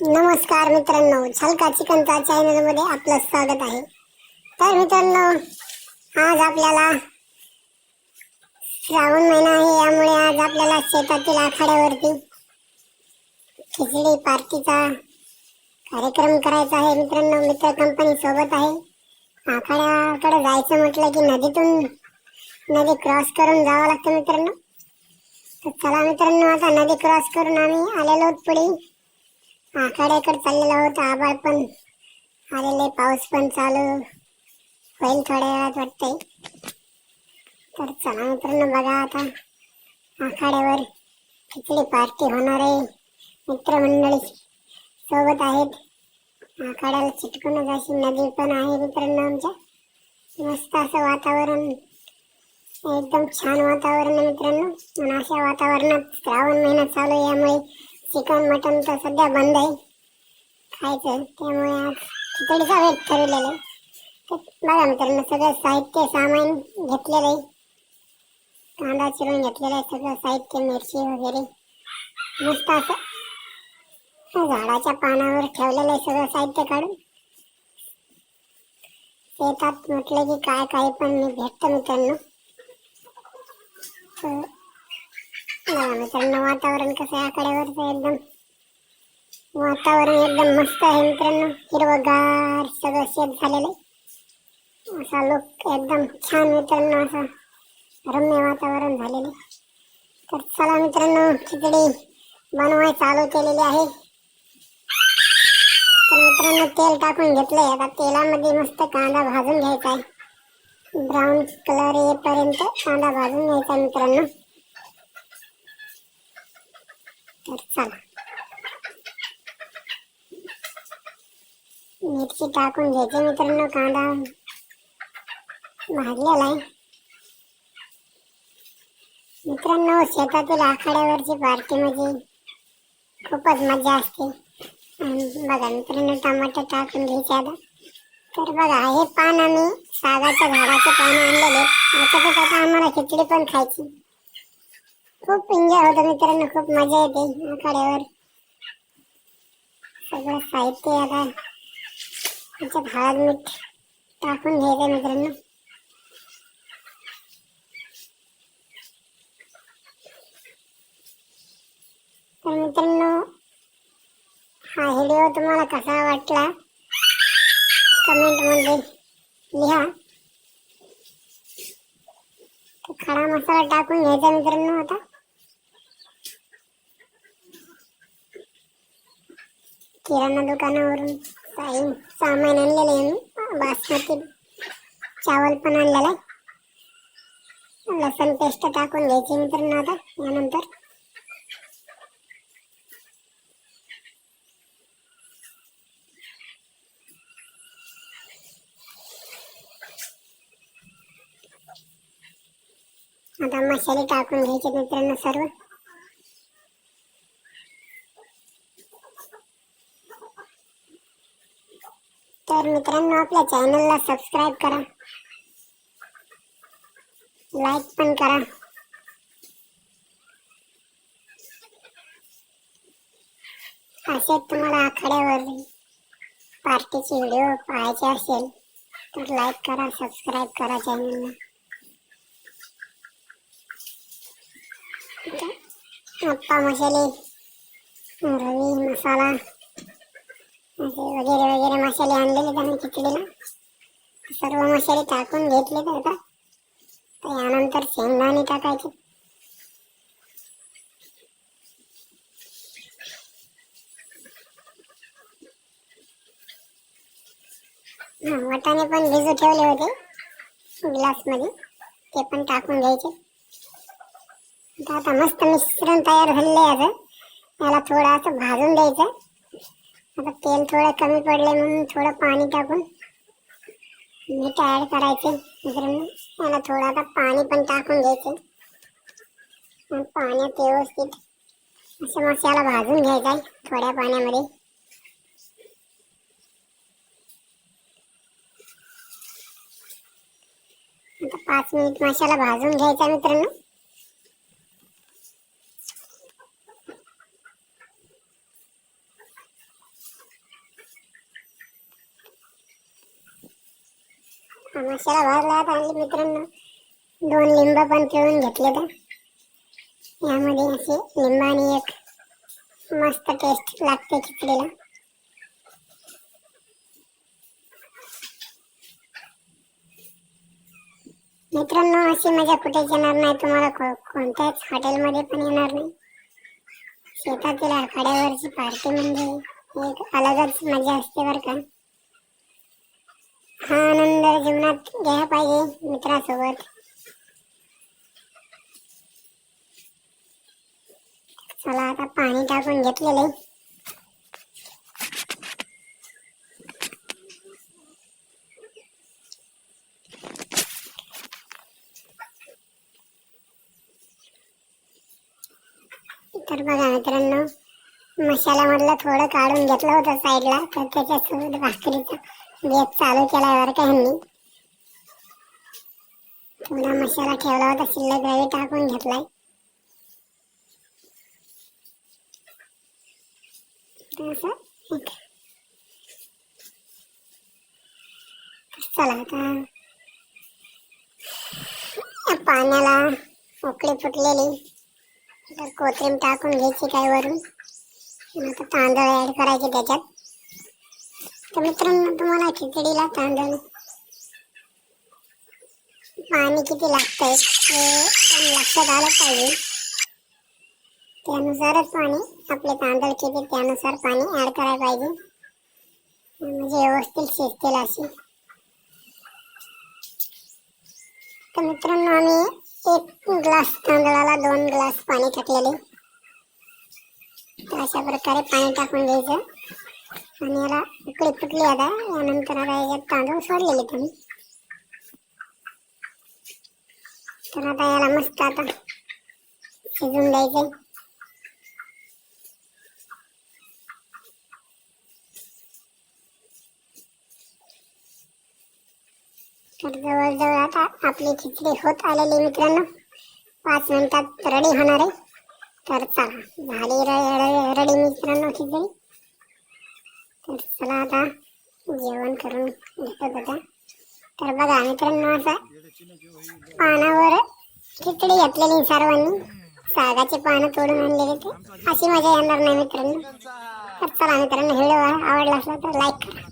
नमस्कार मित्रांनो झलका चिकनचा चॅनलमध्ये आपलं स्वागत आहे. तर मित्रांनो आज आपल्याला श्रावण महिना आहे यामुळे आज आपल्याला शेतातील आखाड्यावरती खिचडी पार्टीचा कार्यक्रम करायचा आहे. मित्रांनो मित्र कंपनी सोबत आहे. आखाड्याकडे जायचं म्हटलं की नदीतून नदी क्रॉस करून जावं लागतं मित्रांनो. तर चला मित्रांनो आता नदी क्रॉस करून आम्ही आलेलो पुढे. आखाड्याकडे चाललेलो आहोत आभाळ पण. आलेले पाऊस पण चालू. होईल थोड्या वेळात वाटतंय. तर चला मित्रांनो बघा आता. आखाड्यावर खिचडी पार्टी होणार आहे. मित्रमंडळी सोबत आहेत. आखाड्याला चिटकूनच अशी नदी पण आहे मित्रांनो आमच्या. मस्त असं वातावरण. एकदम छान वातावरण आहे मित्रांनो. आणि अशा वातावरणात श्रावण महिना चालू आहे यामुळे चिकन मटन तर सध्या बंद आहे. खायचं. त्यामुळे आज खिचडीचा वेट ठरवलेला आहे. तर बघा मित्रांनो सगळं साहित्य सामान घेतलेलं आहे. कांदा चिरून घेतलेला आहे सगळं साहित्य मिरची वगैरे. मस्त असं झाडाच्या पानावर ठेवलेलं आहे सगळं साहित्य काढून. शेतात म्हटलं की काय काय पण भेटतं मित्रांनो. तर मित्रांनो वातावरण कसं आहे? एकदम. वातावरण एकदम मस्त आहे मित्रांनो. हिरवगार सगळं शेत झालेलं आहे. असा लोक एकदम छान मित्रांनो असं रम्य वातावरण झालेलं तर चला मित्रांनो खिचडी बनवाय चालू केलेली आहे. तर मित्रांनो तेल टाकून घेतलंय. आता तेलामध्ये मस्त कांदा भाजून घ्यायचा आहे. ब्राऊन कलर येईपर्यंत कांदा भाजून घ्यायचा मित्रांनो. चला मिरची टाकून घ्यायची मित्रांनो कांदा भाजलेला आहे. मित्रांनो शेतातील आखाड्यावरची पार्टी म्हणजे खूपच मजा असते. आणि बघा मित्रांनो टमाटर टाकून घ्यायचे आता. तर बघा हे पान आम्ही सागाच्या झाडाचे पानं आणलेले. याच्यातच आता आम्हाला खिचडी पण खायची. खूप एन्जॉय होतो मित्रांनो खूप मजा येते आखाड्यावर सगळं साहित्य आता त्याच्यात हळद मीठ टाकून घ्यायचं मित्रांनो. तर मित्रांनो हा व्हिडिओ तुम्हाला कसा वाटला? कमेंटमध्ये लिहा. तर खडा मसाला टाकून घ्यायचा मित्रांनो आता. किराणा दुकानावरून काही सामान आणलेलं आहे मी बासमती चावल पण आणलेलं आहे. लसण पेस्ट टाकून घ्यायची मित्रांनो आता यानंतर. आता मसाले टाकून घ्यायचे मित्रांनो सर्व. तर मित्रांनो आपल्या चॅनलला सबस्क्राईब करा. लाईक पण करा. असे तुम्हाला आखाड्यावर पार्टीचे व्हिडिओ पाहायचे असेल तर लाईक करा सबस्क्राईब करा चॅनलला अप्पा मसाले रवी मसाला वगैरे वगैरे मसाले आणलेले त्यांनी खिचडीला सर्व मसाले टाकून घेतले तर का तर यानंतर शेंगदाणे टाकायचे. हा, वाटाणे पण भिजू ठेवले होते ग्लासमध्ये. ते पण टाकून घ्यायचे. आता आता मस्त मिश्रण तयार झालेलं आहे याला थोडं असं भाजून द्यायचं. आता तेल थोडं कमी पडले म्हणून थोडं पाणी टाकून. मीठ ॲड करायचे. मित्रांनो याला थोडं आता पाणी पण टाकून घ्यायचे. पाण्यात व्यवस्थित असं मसाला भाजून घ्यायचा आहे थोड्या पाण्यामध्ये. आता पाच मिनिट मसाला भाजून घ्यायचा मित्रांनो. मसाला भाजला आणले मित्रांनो. दोन लिंब पण पिळून घेतले तर. यामध्ये असे लिंबाने एक मस्त टेस्ट लागते खिचडीला. मित्रांनो अशी मजा कुठेच येणार नाही. तुम्हाला को- कोणत्याच हॉटेलमध्ये पण येणार नाही. शेतातील आखाड्यावरची पार्टी म्हणजे एक अलगच मजा असते बरं का. हा आनंद जीवनात घ्यायला पाहिजे मित्रासोबत. चला आता पाणी टाकून घेतलेले तर बघा मित्रांनो मसाला मधलं थोडं काढून घेतलं होतं साईडला तर त्याच्यासोबत भाकरीचं गॅस चालू केला बरं का ह्यांनी पुन्हा मसाला ठेवला होता शिल्लक रवी टाकून घेतलाय. चला आता. पाण्याला उकळी फुटलेली. तर कोथिंबीर टाकून घ्यायची काय वरून. आता तांदूळ ऍड करायचे त्याच्यात. तर मित्रांनो तुम्हाला खिचडीला तांदूळ पाणी किती लागतंय हे पण लक्षात आलं पाहिजे. त्यानुसारच पाणी आपले तांदूळ किती त्यानुसार पाणी ॲड करायला पाहिजे. म्हणजे व्यवस्थित शिजतील अशी. तर मित्रांनो आम्ही एक ग्लास तांदळाला दोन ग्लास पाणी टाकलेले. तर अशा प्रकारे पाणी टाकून घ्यायचं. आणि याला उकळी फुटली आता. यानंतर आता याच्यात तांदूळ सोडलेले तुम्ही तर आता याला मस्त आता शिजून द्यायचे तर जवळजवळ आता आपली खिचडी होत आलेली मित्रांनो. पाच मिनिटात रेडी होणार आहे. तर चला झाली रेडी मित्रांनो खिचडी. तर चला आता जेवण करून घेतो बघा. तर बघा मित्रांनो असं पानावर खिचडी घातलेली सर्वांनी. सागाचे पानं तोडून आणलेले ते. अशी मजा येणार नाही मित्रांनो. तर चला मित्रांनो व्हिडिओ आवडला असला तर लाईक करा.